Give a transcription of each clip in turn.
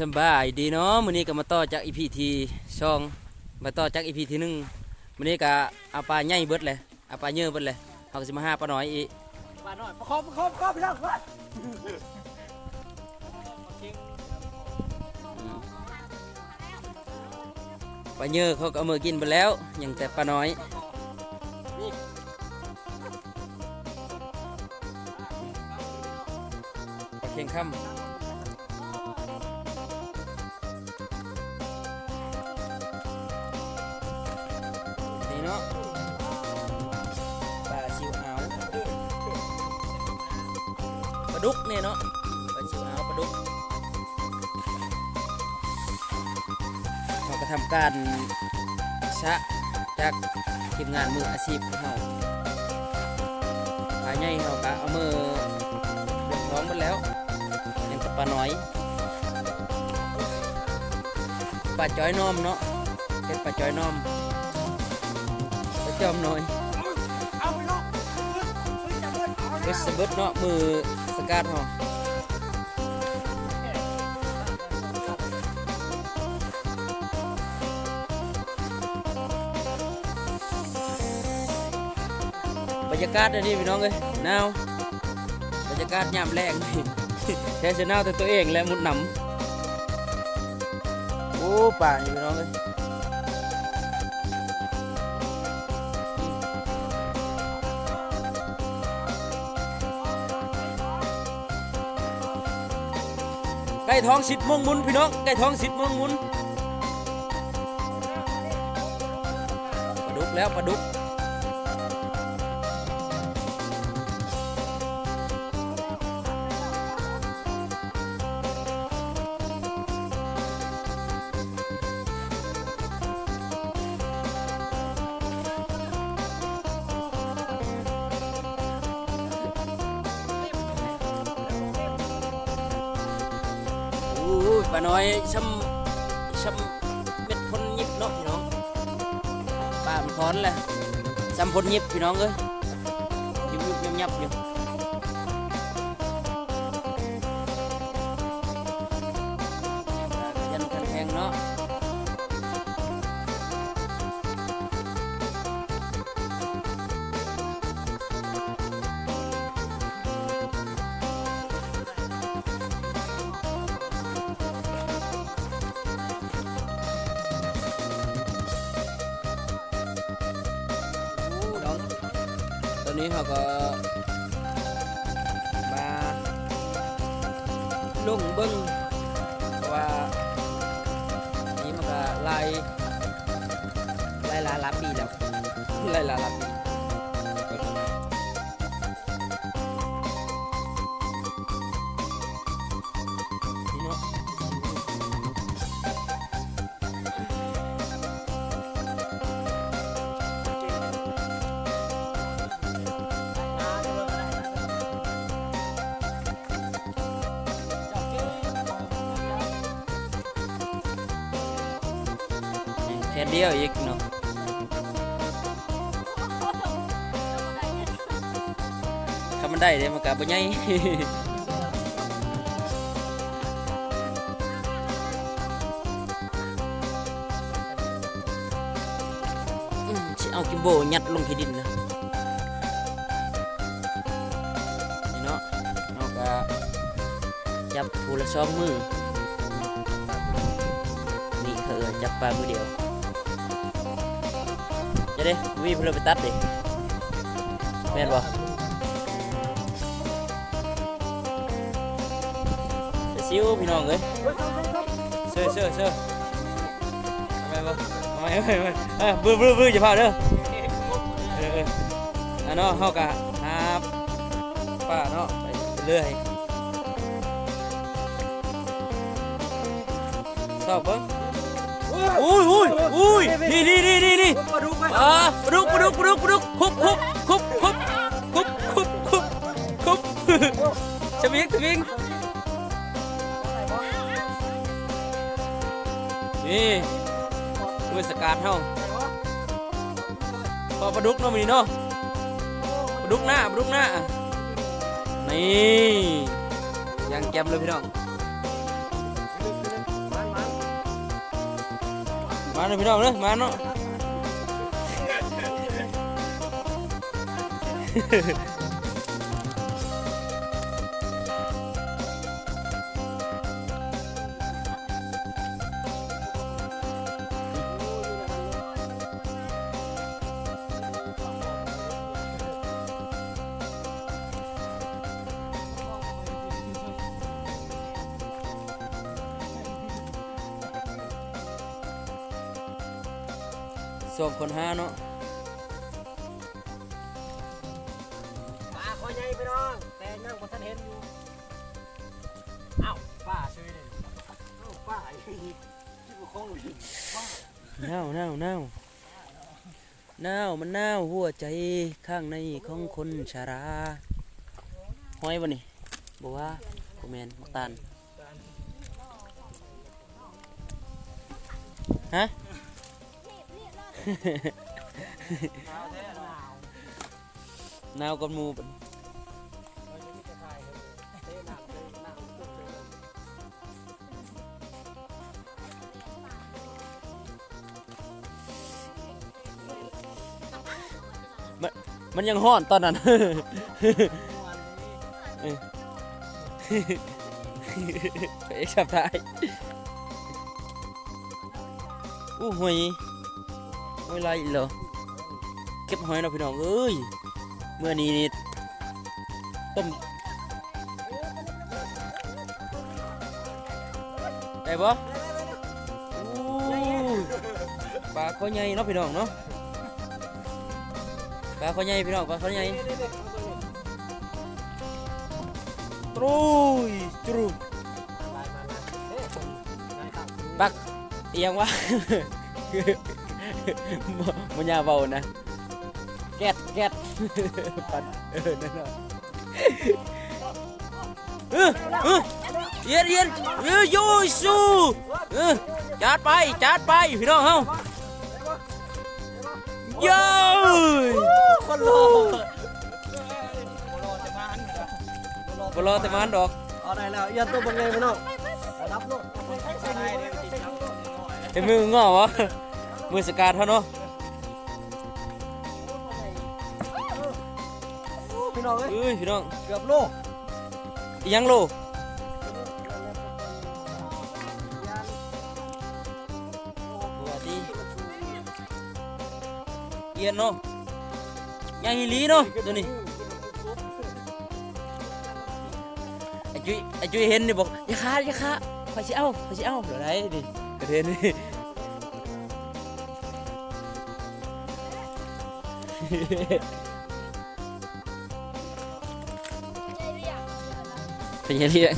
สำบายดีเนาะมื้อนี้ก็มาต่อจากอีพีที่สองมาต่อจากอีพีที่หนึ่งมื้อนี้ก็เอาปลาใหญ่เบิดเลยเอาปลาเยอะเบิดเลยเฮาก็สิมาหาปลาน้อยอีกมาหน่อยประคองประคองประคองพี่น้องมาปลาเยอะเขาก็เอามือกินไปแล้วยังแต่ปลาน้อยปลาเค็งค่ำ เนาะปลาซิวเอาปลาดุกเนี่ยเนาะปลาซิวเอาปลาดุกเราก็ทำการชะจากทีมงานมืออาชีพของเราปลาใหญ่เราก็เอามือลงท้องหมดแล้วยังกับปลาน้อยปลาจ้อยนอมเนาะเป็นปลาจ้อยนอม จอมน้อยเอาพี่น้องเฮ้ยจับเลยเอาเวแล้วสเบิร์ดเนาะมือสกัดเราบรรยากาศอันนี้พี่น้องเลยหนาวบรรยากาศยามแรงแท้จะหนาวแต่ตัวเองและมุดหนำโอ้ป่าอยู่พี่น้องเลย ไก่ท้องสิทธิ์ม่วงมุนพี่น้องไก่ท้องสิทธิ์ม่วงมุนปลาดุกแล้วปลาดุก ปลาน้อยช้ำช้ำเม็ดพนยิบเนาะพี่น้องปลามันค้อนแหละช้ำพนยิบพี่น้องเอ้ยยิบยิบยับยับอยู่ นี้เขาก็มาลงเบิ้งเพราะว่านี่มันก็ไล่ไล่ลาลาปีแล้วไล่ลาลา ค่เดียวอีกเนาะถ้ามันได้เดี๋ยมันกลับไปไงอืมสิเอากิมโบยัดลงที่ดินนะนี่เนาะเราก็จับผูละสองมือนี่คือจับปลามือเดียว จะได้วีเพื่อไปตัดดิแม่นบ่ไปซิวพี่น้องเอ้ยเสื้อเสื้อเสื้อทำไมบ่ทำไมทำไมทำไมเออบื้อบื้อบื้ออย่าพลาดเด้อเออเอออะเนาะเฮากะหาป้าเนาะไปเรื่อยชอบเบิ่ง อุ้ยอุ้ยอุ้ยนี่นี่นี่นี่นี่มาดูไปอ่าปลาดุกปลาดุกปลาดุกปลาดุกคุบคุบคุบคุบคุบคุบคุบคุบชมิงชมิงนี่มือสกัดเฮาปลาปลาดุกเนาะมีเนาะปลาดุกหน้าปลาดุกหน้านี่ยังแจ่มเลยพี่น้อง มาเนาะพี่น้องเลยมาเนาะ สองคนห้าเนาะปลาคอใหญ่พี่น้องแต่นั่งบ่ทันเห็นอยู่เอ้าป้าช่วยเลยเอ้าป้าที่บ่คงอยู่ป้าเน่าเน่าเน่าเน่ามันเน่าหัวใจข้างในของคนชาราห้อยบ่นี่บอกว่าโกแมนมักตาลฮะห นาวกับหมูมันมันยังห้อนตอนนั้นเออไปเอกชับท้ายอู้หอย หอยไรเหรอเก็บหอยเนาะพี่น้องเอ้ยเมื่อนี้นี่ต้มได้ปะอู้ปลาข้อใหญ่เนาะพี่น้องเนาะปลาข้อใหญ่พี่น้องปลาข้อใหญ่ตรุยตรุบักเอียงวะ มันยาเบานะ แก๊ดแก๊ดปันเออนั่นน่ะเออเออเอียนเอียนเออโยสูเออจัดไปจัดไปพี่น้องเฮาโย่คนรอบ่รอแต่มันดอกเอาได้แล้วยันตัวบังไงพี่น้องรับโลดเห็นมืองอวะ มือสกาดเท่าเนาะพี่น้องเอ้ยเอ้ยพี่น้องเกือบโลอีหยังโลตัวดีเอียนเนาะยังอีหลีเนาะตัวนี้ไอ้จุ้ยไอ้จุ้ยเห็นนี่บอกอย่าขาดอย่าขาดขอยสิเอาขอยสิเอาเดี๋ยวไรดิกระเด็นนี่ เป็นยังไง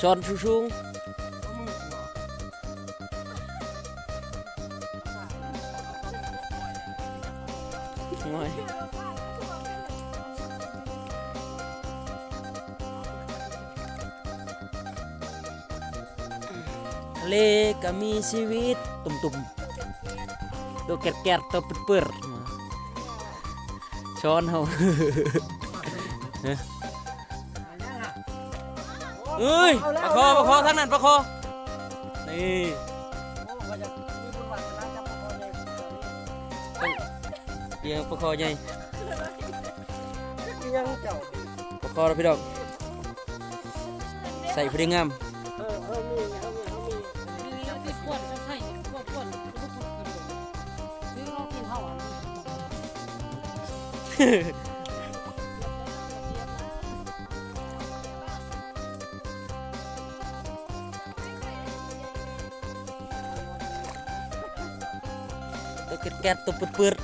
ช้อนชุ่งๆโอ้ยทะเล เปื่อยๆมาช้อนเฮาเอ้ยประคอประคอทั้งนั้นประคอนี่เอียงประคอใหญ่ยังเจ้าประคอเราพี่ดอกใส่พอดีงามเออเออมีเอามีเอามีนี่ติดขวดใช่ขวดขวดคือเรากินข้าวอะตัวแกะๆตัวเปื่อยเอียนลงต้มปล่อยเอียนลงต้มนี่แหละเขาจะว่ rakyat tuput put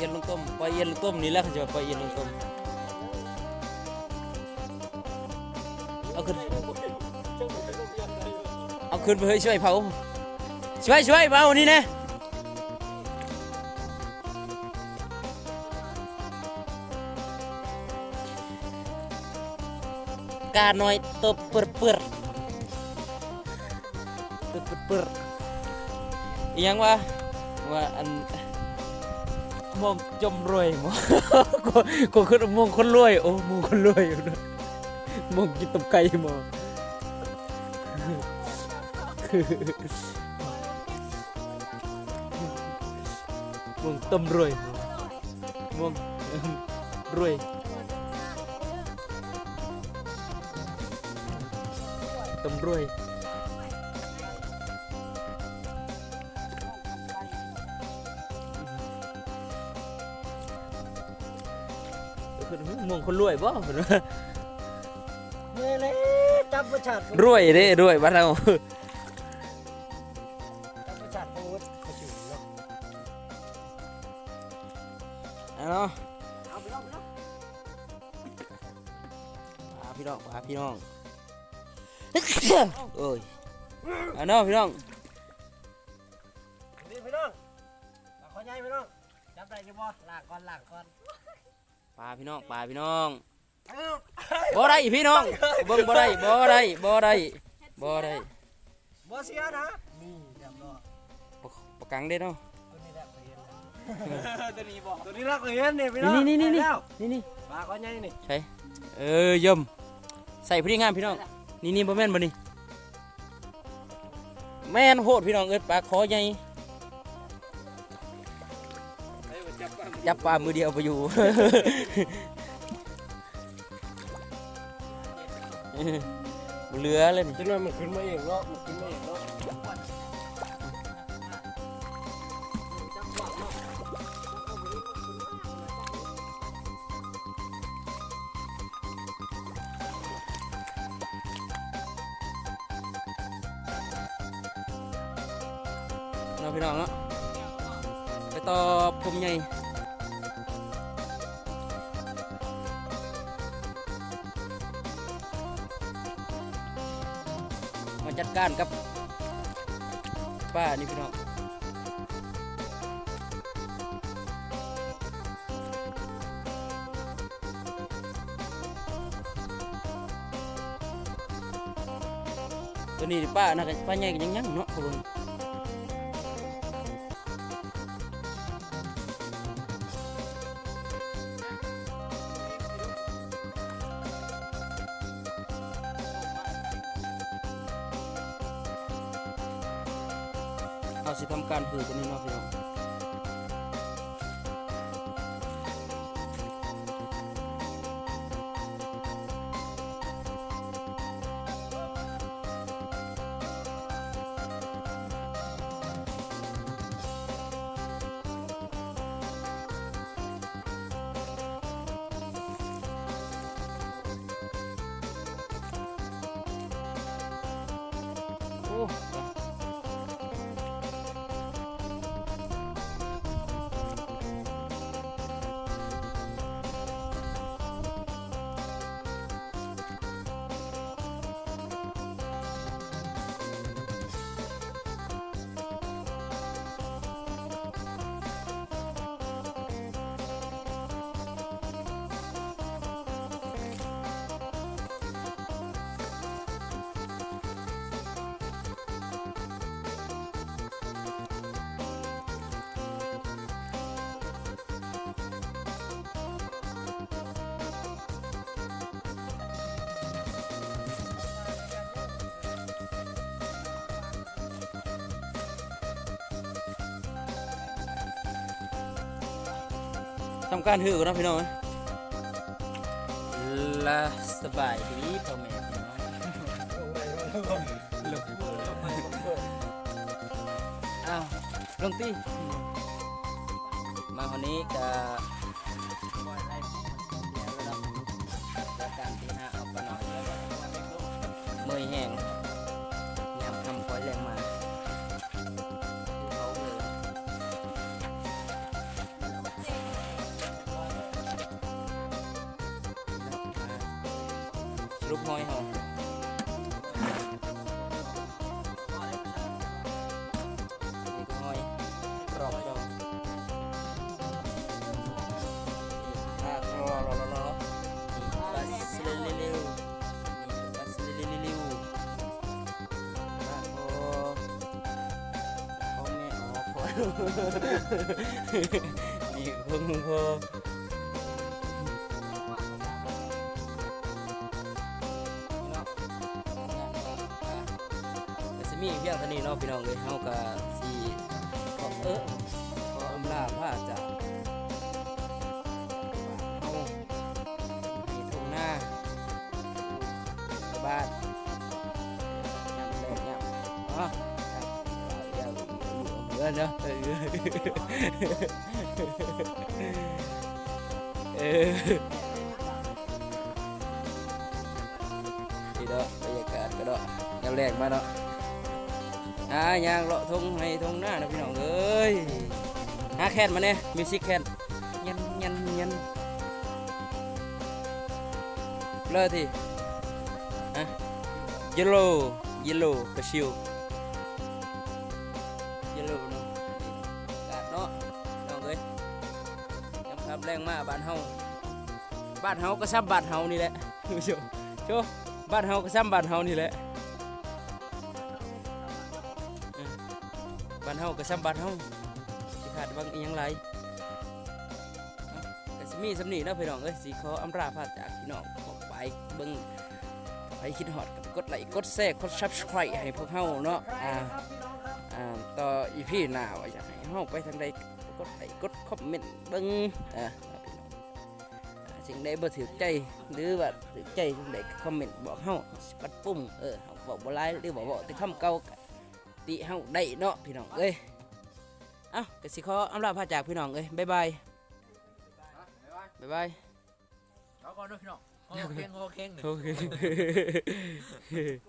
ya lontom pak ya lontom lang lah, nila ka dyan, pa. Iya, ขึ้นไปเฮ้ยช่วยเผาช่วยช่วยเผานี่นะกาหน่อยตบเปิดเปิดตบเปิดเปิดอีหยังวะว่าอันมองจมรวยมองกูกูคือมองคนรวยโอ้มองคนรวยอยู่นะมองกินตับไก่มอง มองต้มรวยมองรวยต้มรวยคือมองคนรวยบ่นี่เลยจับประชัดรวยเด้รวยบ้านเรา พาพี่น้องพาพี่น้องโอ้ยเอาเนาะพี่น้องนี่พี่น้องมาขอใหญ่พี่น้องจับได้จังบ่ลากก่อนลากก่อนปลาพี่น้องปลาพี่น้องเอ้าบ่ได้พี่น้องเบิ่งบ่ได้บ่ได้บ่ได้บ่ได้บ่เสียนะนี่เรียบร้อยปะปะกังเด้เนาะตัวนี้แหละเคยเห็นแล้วตัวนี้บ่ตัวนี้เราเคยเห็นนี่พี่น้องนี่นี่นี่นี่ได้แล้วนี่นี่ปลาขอใหญ่นี่ใช่เออเยี่ยม ใส่พอดีงามพี่น้อง นี่นี่บ่แม่นบ่นี่แม่นโหดพี่น้องเอิดปลาคอใหญ่จับปลามือเดียวไปอยู่ เหลือเลยนี่ จะน้อยมันขึ้นมาเองเนาะมันขึ้นมาเองเนาะ นาะพี่น้องเนาะไปต่อผมใหญ่มาจัดการกับป้านี่พี่น้องตัวนี้ป้าน่าจะป้าใหญ่กันยังยังเนาะครั เอาสิทำการถือตัวนี้เนาะพี่น้องโอ้ ทำการหือกันเนาะพี่น้องเอ้ยลาสบายดีพ่อแม่พี่น้องอ้าวลงตีมาวันนี้ก็ร ครับดีเพิ่งพอเนาะก็สิมีเพียงเท่านี้เนาะพี่น้องเอ้ยเฮาก็สิ อเออขออำลาพระจากเฮามีทุ่งนาบ้านยามแรกยามอ๋อครับเดี๋ยวเหมือนเนาะเออเอ อ thì đó bây giờ cả cái đó nhau lẹt mà đó à nhang lọ thùng hay thùng na nó พี่น้องเอ้ยหาแคนมาเนี่ยมิวสิกแคนยันยันยันเลอที่ฮะ yellow yellow กระชิว yellow เนาะกาดเนาะน้องเอ้ยยำคำแรงมากบ้านเฮาบ้านเฮาก็ซ้ำบ้านเฮานี่แหละคุณผู้ชมโชว์บ้านเฮาก็ซ้ำบ้านเฮานี่แหละ เฮาก็ซ้ำบ้านเฮาสิขาดบางอีหยังไรก็สิมีสำนีเนาะพี่น้องเอ้ยสิขออำลาพาจากพี่น้องออกไปเบิ่งไปคิดฮอดกับกดไลค์กดแชร์กด Subscribe ให้พวกเฮาเนาะอ่าอ่าต่ออีพีหน้าว่าอยากให้เฮาไปทางใดกดไลค์กดคอมเมนต์เบิ่งอ่าพี่น้องสิ่งใดบ่ถือใจหรือว่าถือใจสิ่งใดก็คอมเมนต์บอกเฮาสิปัดปุ่มเออเฮาบอกบ่หลายหรือบ่บอกแต่คำเก่าก็ ติเฮาได้เนาะพี่น้องเอ้ยเอ้าก็สิขออำลาพาจากพี่น้องเอ้ยบ๊ายบายบ๊ายบายเอาก่อนด้วยพี่น้องโอเคโอเคโอเค